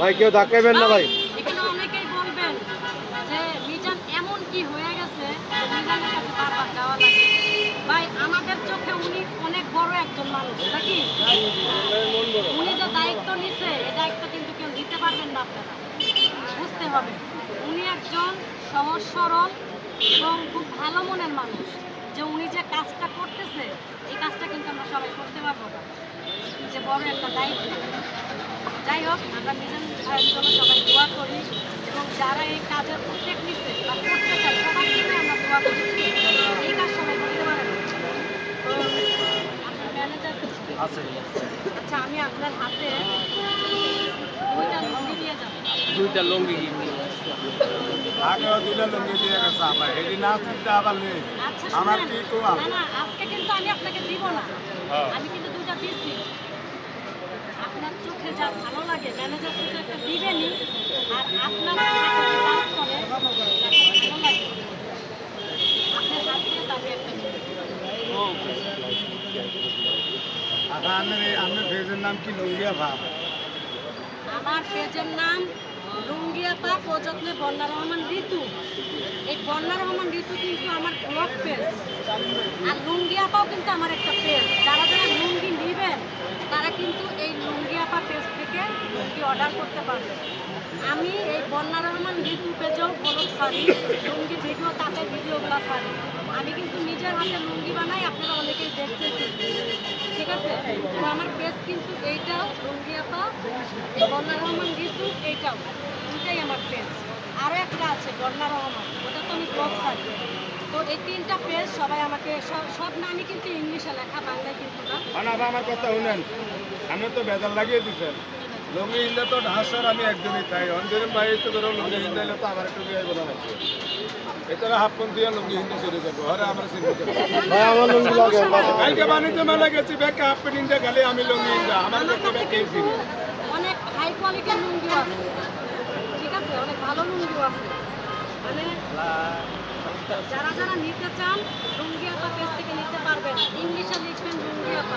ভাই কেউ ধাক্কাইবেন না ভাই। এখানে অনেকেই বলবেন যে মিজান এমন কি হয়ে গেছে? মিজানের কাছে বারবার যাওয়া লাগে। ভাই আমাদের চোখে উনি অনেক বড় একজন মানুষ নাকি উনি যে দায়িত্ব নিছে এই দায়িত্ব কিন্তু কেউ নিতে পারবেন না আপনারা। বুঝতে হবে। উনি একজন সহজ সরল এবং খুব ভালো মনের মানুষ। যে উনি যে কাজটা করতেছে এই কাজটা কিন্তু আমরা সবাই করতে পারব না। যে বড় একটা দায়িত্ব। যাই হোক আমরা মিজান ভাইয়ের জন্য সবাই দোয়া করি এবং যারা এই কাজের উদ্যোগ নিচ্ছে বা করতে চায় সবার জন্য আমরা দোয়া করি। এই কাজ সবাই করতে পারে। না তো আপনার ম্যানেজার আছে। আচ্ছা আমি আপনার হাতে দুইটা লুঙ্গি দিয়ে যাব। দুইটা লঙ্গি আগেও দুইটা লুঙ্গি দিয়ে গেছে হেডি না আবার নেই। আচ্ছা আমার কি আজকে কিন্তু আমি আপনাকে দিব না হ্যাঁ। আমি কিন্তু দুইটা দিচ্ছি আপনার চোখে যা ভালো লাগে ম্যানেজার কিন্তু একটা দিবেনই আর আপনার কাজ করে ভালো লাগে। আপনার হাত দিয়ে তাকে একটা আচ্ছা আপনার এই- নাম কি? লুঙ্গিয়া ভাব? আমার পেজের নাম লুঙ্গিয়াপা প্রযত্নে বন্যা রহমান ঋতু। এই বন্যা রহমান ঋতু কিন্তু আমার ব্লগ পেজ আর লুঙ্গিয়াপাও কিন্তু আমার একটা পেজ যারা যারা লুঙ্গি নেবেন তারা কিন্তু এই লুঙ্গিয়াপা পেজ থেকে লুঙ্গি অর্ডার করতে পারবে। আমি এই বন্যা রহমান ঋতু পেজেও ব্লগ ছাড়ি লুঙ্গি ভিডিও তাতে ভিডিওগুলো ছাড়ি। আমি কিন্তু নিজের হাতে লুঙ্গি বানাই, আপনারা অনেকেই দেখতে ঠিক আছে? তো আমার পেজ কিন্তু এইটাও লুঙ্গিয়াপা বন্যা রহমান ঋতু এইটাও। দুটাই আমার পেজ আরও একটা আছে, বন্যা রহমান। ওটা তো আমি ব্লগ ছাড়ি। তো এই তিনটা পেজ সবাই আমাকে, সব সব নামই কিন্তু ইংলিশে লেখা, বাংলায় কিন্তু না। আমার কথা শুনেন। আপনি তো বেজাল লাগিয়ে দিচ্ছেন লুঙ্গি হিললে তো ঢাসার আমি একদিনই তাই। অঞ্জলি ভাই তো ধরো লুঙ্গি হিন্দাইলে তো আমার একটু বিয়ে করা লাগছে এছাড়া হাফ পন দিয়ে লুঙ্গি হিন্দে চলে যাব। ঘরে আমার কালকে বাণিজ্য মেলা গেছি ব্যাগকে হাফ প্যান্ট হিন্দে খালি আমি লুঙ্গি হিন্দা আমার কাছে ব্যাগ কেউ অনেক হাই কোয়ালিটির লুঙ্গি আছে। ঠিক আছে? অনেক ভালো লুঙ্গি আছে। মানে যারা যারা নিতে চান লুঙ্গি আপা পেজ থেকে নিতে পারবেন। ইংলিশে লিখবেন লুঙ্গি আপা